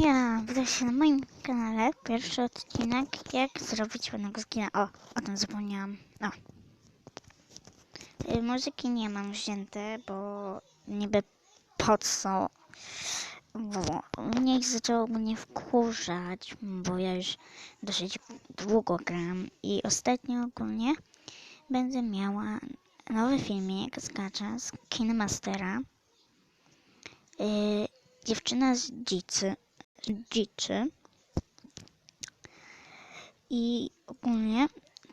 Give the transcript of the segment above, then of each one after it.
Ja, witajcie na moim kanale. Pierwszy odcinek, jak zrobić ładnego skina. O, o tym zapomniałam. O. Y, muzyki nie mam wzięte, bo niby po co. Bo mnie zaczęło mnie wkurzać, bo ja już dosyć długo gram i ostatnio ogólnie będę miała nowy filmik z Gacza, z Kinmastera. Yy, dziewczyna z dzicy, dziczy. I ogólnie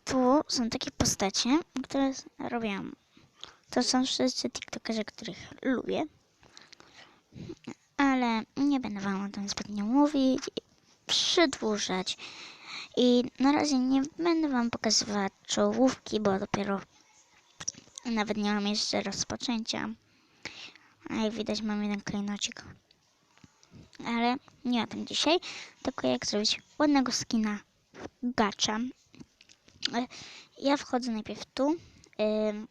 tu są takie postacie, które robiłam. To są wszyscy TikTokerzy, których lubię. Ale nie będę wam o tym zbytnio mówić, i przydłużać. I na razie nie będę wam pokazywać czołówki, bo dopiero nawet nie mam jeszcze rozpoczęcia. A jak widać mam jeden klejnocik. Ale nie o tym dzisiaj, tylko jak zrobić ładnego skina gacza. E, Ja wchodzę najpierw tu. Ym,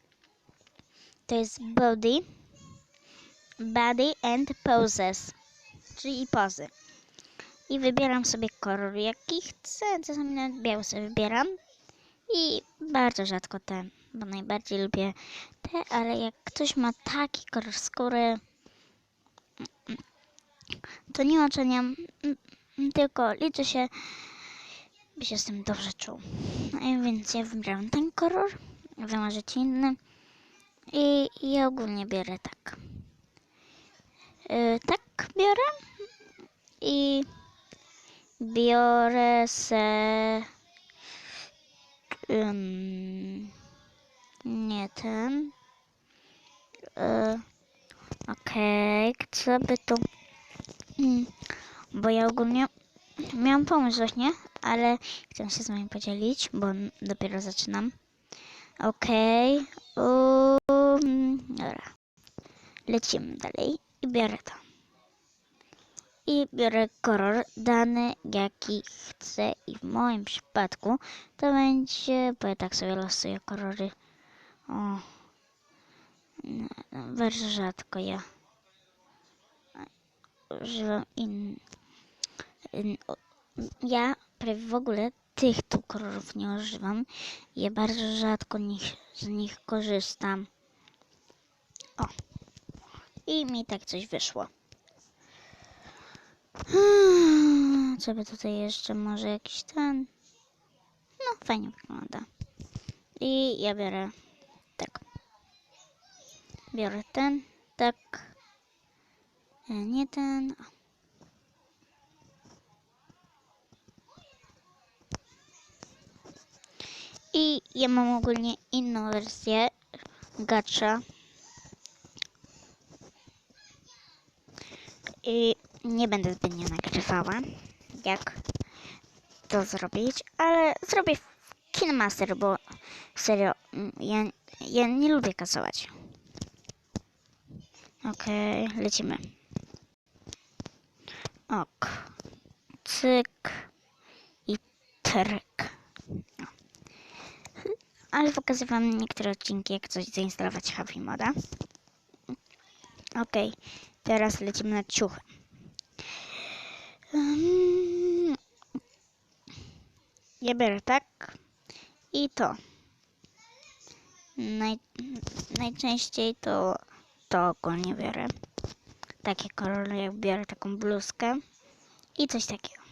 To jest body. Body and poses. Czyli pozy. I wybieram sobie kolor jaki chcę. Czasami nawet biały sobie wybieram. I bardzo rzadko te, bo najbardziej lubię te, ale jak ktoś ma taki kolor skóry, to nie oceniam, tylko liczy się, by się z tym dobrze czuł. No więc ja wybrałam ten kolor, wy możecie inny i ja ogólnie biorę tak. Yy, tak biorę i biorę se ym, nie ten. Yy, Okej, co by tu... Bo ja ogólnie miałam pomysł właśnie, ale chcę się z wami podzielić, bo dopiero zaczynam. Okej, um, dobra. Lecimy dalej i biorę to. I biorę kolor dany, jaki chcę i w moim przypadku to będzie, bo ja tak sobie losuję kolory. O, no, bardzo rzadko ja używam in, in, ja prawie w ogóle tych tu kolorów nie używam. Ja bardzo rzadko nich, z nich korzystam. O. I mi tak coś wyszło. Hmm, Co by tutaj jeszcze? Może jakiś ten? No, fajnie wygląda. I ja biorę tak. Biorę ten, tak. E, ten. o. I ja mam ogólnie inną wersję gacza. I nie będę zbytnio nagrywała, jak to zrobić, ale zrobię Kinemaster, bo serio, ja, ja nie lubię kasować. Okej, lecimy. Ok. Cyk. I tryk. No. Ale pokażę wam niektóre odcinki, jak coś zainstalować Happy Moda. Okej, teraz lecimy na ciuchy. Mm. Ja biorę tak i to. Naj, najczęściej to to ogólnie biorę. Takie kolory, jak biorę taką bluzkę i coś takiego.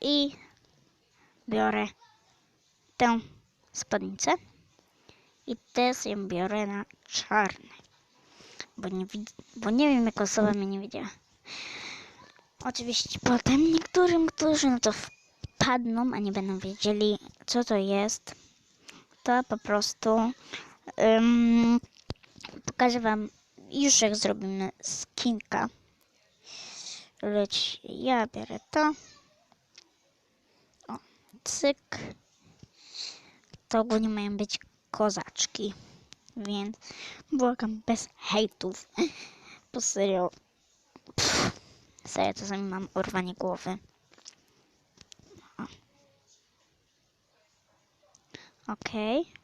I biorę tę spódnicę i też ją biorę na czarny. Bo nie, bo nie wiem, jak osoba mnie nie widziała. Oczywiście potem niektórym, którzy na to wpadną, a nie będą wiedzieli, co to jest, to po prostu ym, pokażę wam już jak zrobimy skinka. Lecz ja biorę to. O, cyk. To ogólnie mają być kozaczki. Więc błagam bez hejtów. Bo serio. Pff, serio, czasami mam urwanie głowy. Okej.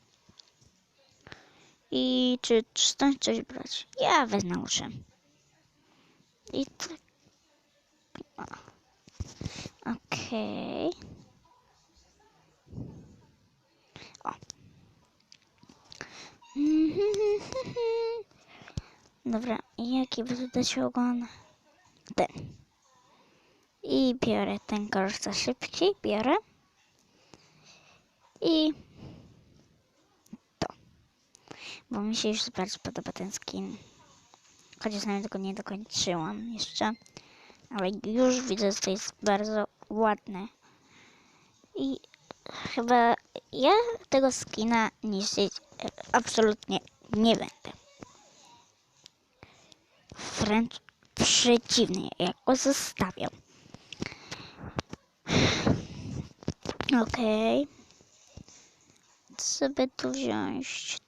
I czy, stąd coś brać? Ja wezmę uszy. I tak. Okej. O. Dobra, jaki by tu dać ogon? Ten. I biorę ten korzysta szybciej, biorę. I. Bo mi się już bardzo podoba ten skin. Chociaż nawet tego nie dokończyłam jeszcze. Ale już widzę, że to jest bardzo ładne. I chyba ja tego skina niszczyć e, absolutnie nie będę. Wręcz przeciwnie, ja go zostawiam. Okej. Co by tu wziąć?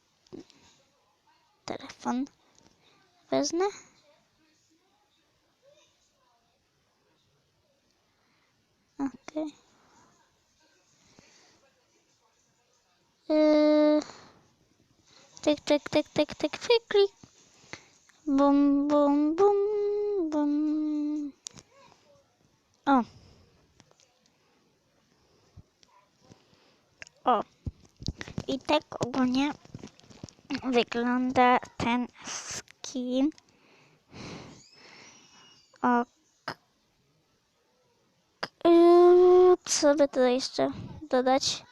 Telefon. Wezmę. Okej. Yy. Tyk, tyk, tyk, tyk, tyk, tyk, klik. Bum, bum, bum, bum. O. O. I tak ogólnie wygląda ten skin. O. Yy, co by tutaj jeszcze dodać?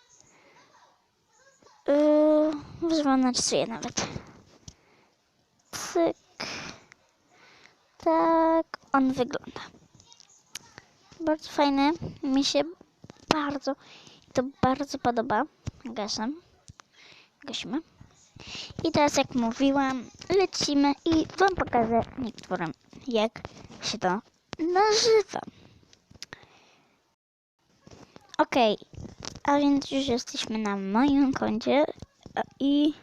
Yy, narysuję nawet. Cyk. Tak on wygląda. Bardzo fajny. Mi się bardzo, to bardzo podoba. Gaszę. Gasimy. I teraz jak mówiłam, lecimy i wam pokażę niektórym, jak się to nazywa. Okej, a więc już jesteśmy na moim koncie i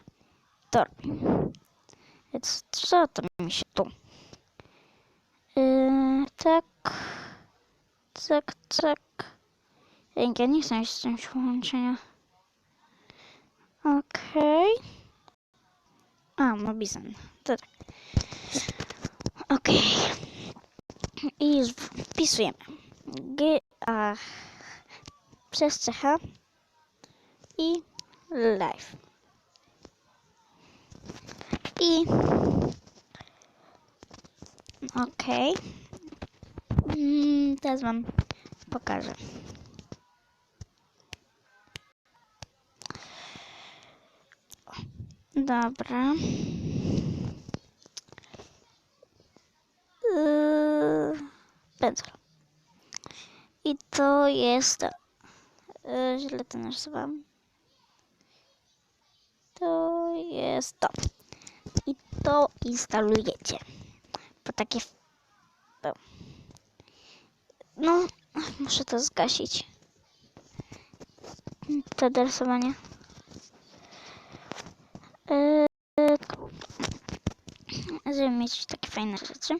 to. Więc co to mi się tu? Yy, tak, tak, tak. Ja nie chcę z czymś połączenia. Okej. A, Mobizon. To tak. Okej. I już wpisujemy. G, A, przez CH i live. I okej. Mm, teraz wam pokażę. Dobra. Yy, pędzel. I to jest. Yy, źle to. To jest to. I to instalujecie. Bo takie. No, muszę to zgasić. To rysowanie. Yy, żeby mieć takie fajne rzeczy.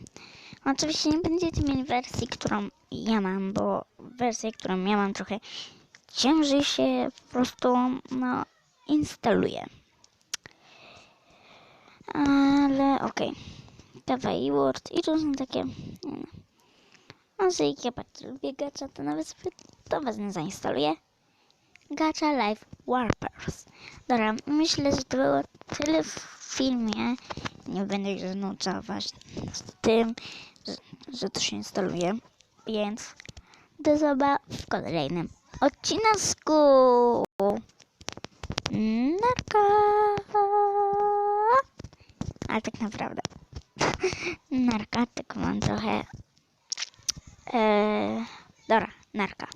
Oczywiście nie będziecie mieli wersji, którą ja mam, bo wersję, którą ja mam trochę ciężej się po prostu no, instaluje. Ale okej. Okay. Word i są takie... nie wiem. No, że ja bardzo lubię gacza, to nawet sobie to wezmę zainstaluję. Gacha Live Warpers. Dobra, myślę, że to było tyle w filmie. Nie będę już znudzać z tym, że, że to się instaluje. Więc do zobaczenia w kolejnym odcinku. Narka. Ale tak naprawdę. Narka, tylko mam trochę... E, dobra, narka.